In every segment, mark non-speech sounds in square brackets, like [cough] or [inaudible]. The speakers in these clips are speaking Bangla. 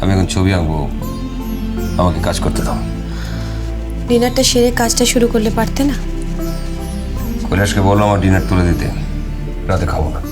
আমি এখন ছবি আঁকবো। আমাকে কাজ করতে দাও। ডিনারটা সেরে কাজটা শুরু করলে পারতে না? কৈলাসকে বলল আমার ডিনার তুলে দিতে। রাতে খাব না।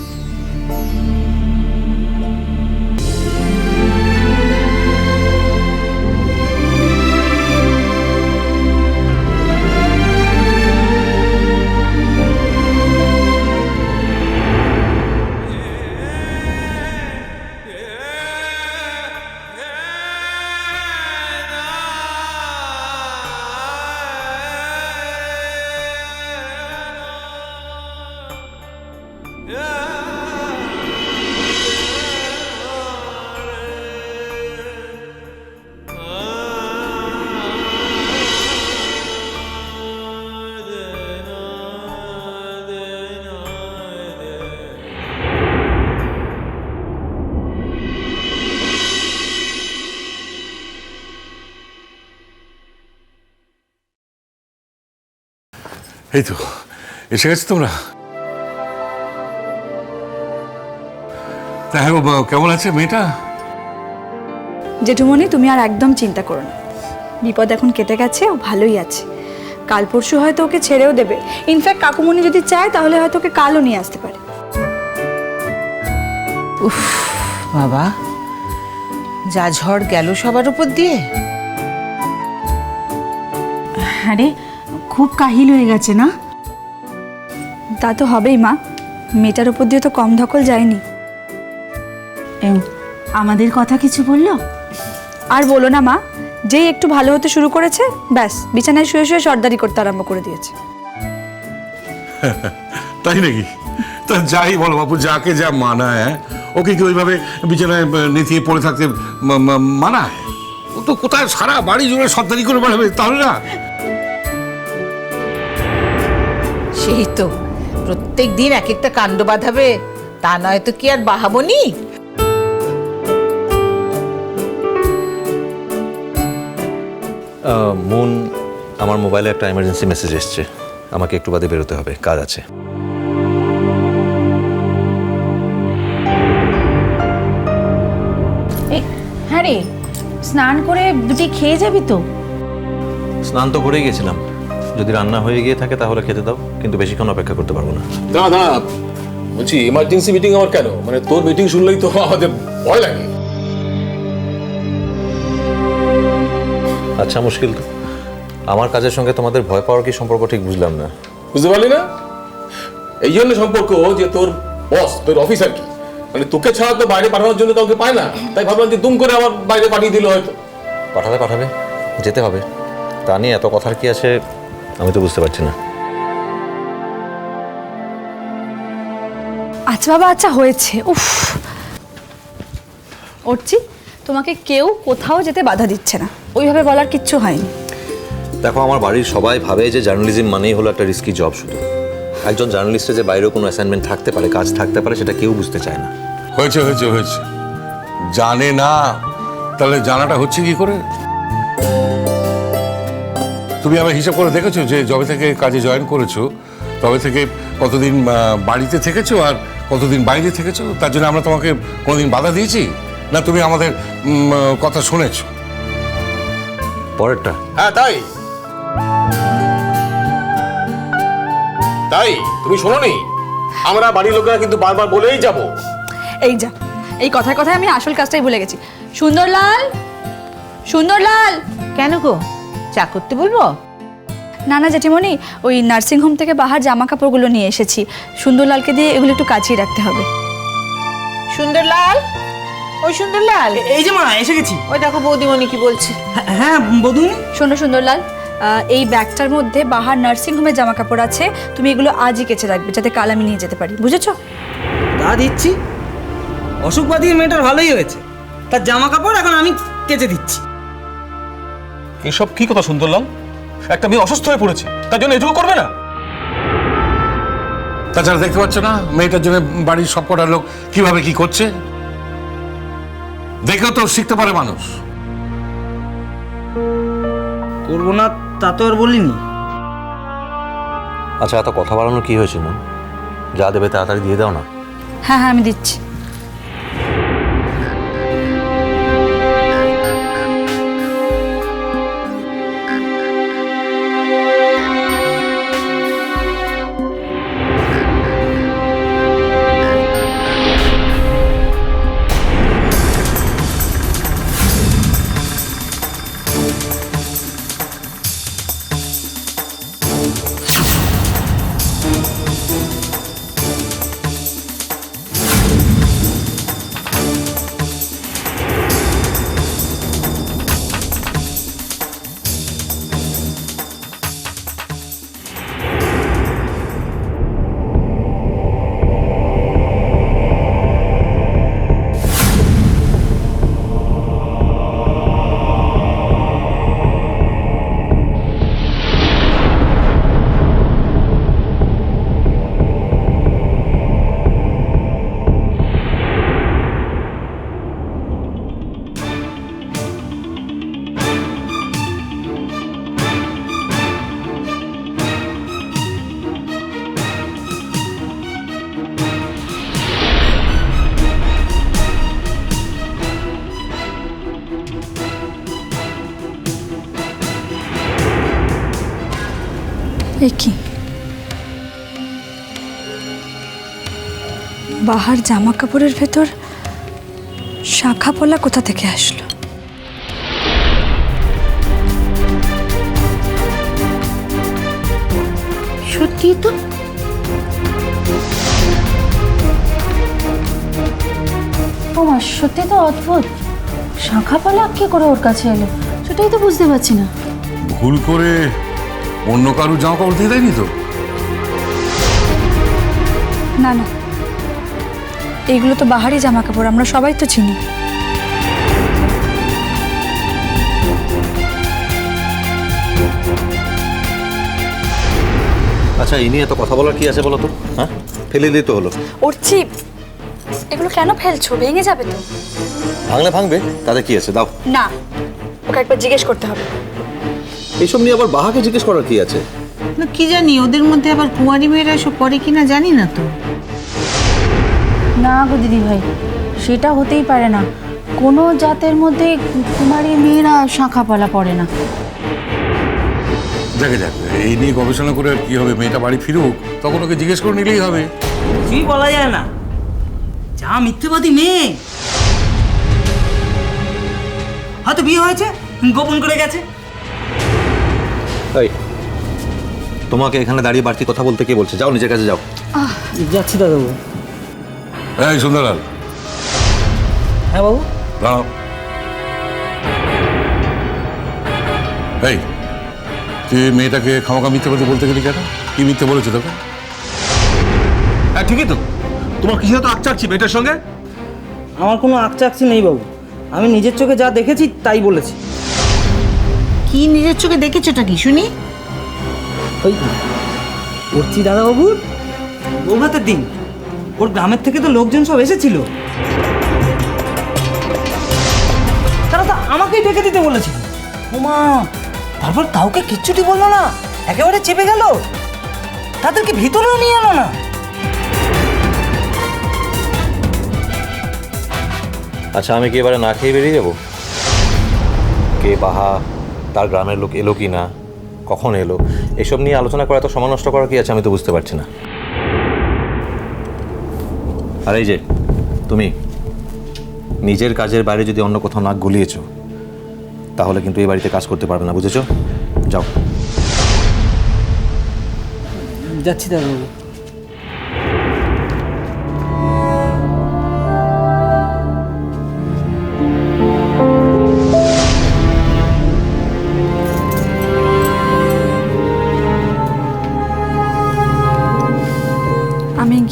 এই তো এসে গেছো তোমরা? তা হ্যাঁ গো, বা- কেমন আছে মেয়েটা? জেঠুমনি তুমি আর একদম চিন্তা করো না। বিপদ এখন কেটে গেছে ও ভালোই আছে। কাল পরশু হয়তো ওকে ছেড়েও দেবে। ইনফ্যাক্ট কাকুমণি যদি চায় তাহলে হয়তো ওকে কালও নিয়ে আসতে পারে। উফ বাবা যা ঝড় গেল সবার উপর দিয়ে। আরে খুব কাহিল হয়ে গেছে না? তা তো হবেই মা। মেয়েটার উপর দিয়ে তো কম ধকল যায়নি। আমাদের কথা কিছু বলল? আর বলো না মা। যেই একটু ভালো হতে শুরু করেছে ব্যাস বিছানায় শুয়ে শুয়ে সর্দারি করতে আরম্ভ করে দিয়েছে। [laughs] তাই নাকি? তা যাই বলো বাপু যাকে যা মানায় হ্যাঁ? ওকে কি ওইভাবে বিছানায় নেতিয়ে পড়ে থাকতে মানায়? ও তো কোথায় সারা বাড়ি জুড়ে সর্দারি করে বেড়াবে তাহলে না? সেই তো। প্রত্যেক দিন এক একটা কাণ্ড বাঁধাবে তা নয় তো কি আর বাহাবনি? মুন আমার মোবাইলে একটা এমার্জেন্সি মেসেজ এসছে। আমাকে একটু বাদে বেরোতে হবে কাজ আছে। এ, হ্যাঁ রে স্নান করে দুটি খেয়ে যাবি তো? স্নান তো করেই গেছিলাম। যদি রান্না হয়ে গিয়ে থাকে তাহলে খেতে দাও কিন্তু বেশিক্ষণ অপেক্ষা করতে পারব না। দাঁড়া দাঁড়া বলছি এমার্জেন্সি মিটিং আমার কেন? মানে তোর মিটিং শুনলেই তো আমাদের ভয় লাগে। আচ্ছা মুশকিল তো। আমার কাজের সঙ্গে তোমাদের ভয় পাওয়ার কি সম্পর্ক ঠিক বুঝলাম না। বুঝতে পারলি না? এই জন্য সম্পর্ক যে তোর বস তোর অফিসার কি? মানে তোকে ছাড়া তো বাইরে পাঠানোর জন্য কাউকে পায় না। তাই ভাবলাম যে দুম করে আমার বাইরে পাঠিয়ে দিল হয়তো। পাঠাবে পাঠাবে যেতে হবে। তা নিয়ে এত কথার কি আছে? আমি তো বুঝতে পারছি না। আচ্ছা বাবা আচ্ছা হয়েছে। উফ। উঠছি তোমাকে কেউ কোথাও যেতে বাধা দিচ্ছে না। ওইভাবে বলার কিচ্ছু হয়নি। দেখো আমার বাড়ির সবাই ভাবে যে জার্নালিজম মানেই হলো একটা রিস্কি জব শুধু। একজন জার্নালিস্টের যে বাইরেও কোনো অ্যাসাইনমেন্ট থাকতে পারে কাজ থাকতে পারে সেটা কেউ বুঝতে চায় না। হয়েছে হয়েছে হয়েছে। জানে না তাহলে জানাটা হচ্ছে কি করে? তুমি আবার হিসাব করে দেখেছ যে যবে থেকে কাজে জয়েন করেছ তবে থেকে কতদিন বাড়িতে থেকেছো আর কতদিন বাইরে থেকেছো? তার জন্য আমরা তোমাকে কোনোদিন বাধা দিয়েছি? না তুমি আমাদের কথা শুনেছো? পরেরটা। হ্যাঁ তাই। তাই তুমি শোনো শোনোনি? আমরা বাড়ির লোকেরা কিন্তু বারবার বলেই যাব। এই যা এই কথায় কথায় আমি আসল কাজটাই ভুলে গেছি। সুন্দরলাল? সুন্দরলাল? কেন গো? চা করতে বলব? না না জেঠিমণি ওই নার্সিং হোম থেকে বাহার জামা কাপড়গুলো নিয়ে এসেছি। সুন্দরলালকে দিয়ে এগুলো একটু কাছিয়ে রাখতে হবে। সুন্দরলাল? ওই সুন্দরলাল? এই যে মা এসে গেছি। ওই দেখো বৌদিমণি কি বলছে। হ্যাঁ বধুনি শোনো সুন্দরলাল এই ব্যাগটার মধ্যে বাহার নার্সিং হোমের জামা কাপড় আছে। তুমি এগুলো আজই কেচে রাখবে যাতে কাল আমি নিয়ে যেতে পারি। বুঝেছ? তা দিচ্ছি। অসুখবাদী মেয়েটার ভালোই হয়েছে। তার জামা কাপড় এখন আমি কেচে দিচ্ছি। এসব কি কথা শুনলাম একটা মেয়ে অসুস্থ হয়ে পড়েছে তার জন্য এটুকু করবে না? তাছাড়া দেখতে পাচ্ছ না মেয়েটার জন্য বাড়ির সব কটা লোক কীভাবে কি করছে? দেখেও তো শিখতে পারে মানুষ। করব না তা তো আর বলিনি। আচ্ছা এত কথা বাড়ানোর কি হয়েছে মন? যা দেবে তাড়াতাড়ি দিয়ে দাও না। হ্যাঁ হ্যাঁ আমি দিচ্ছি। কি বাহার জামা কাপড়ের ভেতর শাখা পলা কোথা থেকে আসলো? সত্যি তো। মা সত্যি তো অদ্ভুত। শাখা পালা কি করে ওর কাছে এলো? সেটাই তো বুঝতে পারছি না। ভুল করে অন্য কারও জামা কাপড় দিয়ে দেয়নি তো? না না। এইগুলো তো বাহারি জামা কাপড় আমরা সবাই তো চিনি। আচ্ছা এই নিয়ে এত কথা বলার কি আছে বলো তো? হ্যাঁ? ফেলে দিতে হলো। উঠছি এগুলো কেন ফেলছো? ভেঙে যাবে তো। ভাঙলে ভাঙবে তাতে কি আছে? দাও। না ওকে একবার জিজ্ঞেস করতে হবে। এইসব নিয়ে আবার বাহাকে জিজ্ঞেস করার কি আছে? না কি জানি ওদের মধ্যে আবার কুঁয়ারি মেয়েরা এসব করে কিনা জানি না তো। না গো দিদি ভাই সেটা হতেই পারে না। কোনো জাতের মধ্যে কুমারী মেয়েরা শাখা পালা পড়ে না। দেখে যাক এই নিয়ে গবেষণা করে আর কি হবে মেয়েটা বাড়ি ফিরুক তখন ওকে জিজ্ঞেস করে নিলেই হবে। কিছুই বলা যায় না? যা মিথ্যেবাদী মেয়ে। হয়তো বিয়ে হয়েছে গোপন করে গেছে। এই তোমাকে এখানে দাঁড়িয়ে বাড়তি কথা বলতে কে বলছে? যাও নিজের কাছে যাও। যাচ্ছি দাদাবু এই সুন্দরলাল। হ্যাঁ বাবু? দাঁড়াও। এই তুই মেয়েটাকে খামাখা মিথ্যে কথা বলতে গেলি কেন? কি মিথ্যে বলেছে তোকে? হ্যাঁ ঠিকই তো। তোমার কিছু তো আকচাচ্ছি মেয়েটার সঙ্গে? আমার কোনো আকচাকছি নেই বাবু। আমি নিজের চোখে যা দেখেছি তাই বলেছি। কি নিজের চোখে দেখেছোটা কি শুনি? ওই করছি দাদাবাবুর? বৌভাতের দিন। ওর গ্রামের থেকে তো লোকজন সব এসেছিল। তারা তো আমাকেই ডেকে দিতে বলেছিল। ওমা তারপর কাউকে কিচ্ছুটি বলল না একেবারে চেপে গেল। তাদেরকে ভিতরেও নিয়ে এলো না। আচ্ছা আমি কি এবারে না খেয়ে বেরিয়ে যাব? কে বাহা? তার গ্রামের লোক এলো কি না? কখন এলো? এসব নিয়ে আলোচনা করা এত সময় নষ্ট করা কি আছে আমি তো বুঝতে পারছি না। আর এই যে, তুমি, নিজের কাজের বাইরে যদি অন্য কোথাও নাক গলিয়েছো, তাহলে কিন্তু এই বাড়িতে কাজ করতে পারবে না, বুঝেছ? যাও। যাচ্ছি দাদাবাবু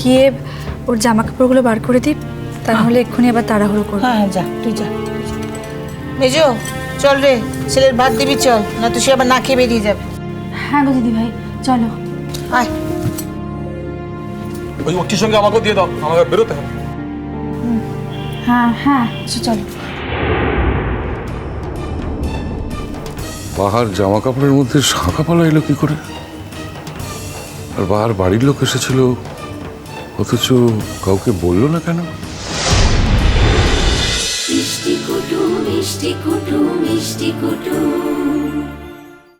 গিয়ে ওর জামা কাপড়গুলো বার করে দিই তা নাহলে এক্ষুনি আবার তাড়াহুড়ো করব। হ্যাঁ হ্যাঁ যা তুই যা। মেজো চল রে ছেলের ভাত দিবি চল না তুই সে আবার না খেয়ে বেরিয়ে যাবে। হ্যাঁ গো দিদি ভাই চলো। আয়। ওই ওটির সঙ্গে আমাকেও দিয়ে দাও আমাকে বেরোতে হবে হ্যাঁ হ্যাঁ চলো। বাহার জামা কাপড়ের মধ্যে শাঁখা পালা এলো কি করে? আর বাহার বাড়ির লোক এসেছিল অথচ কাউকে বলল না কেন? মিষ্টি কুটু মিষ্টি কুটু মিষ্টি কুটু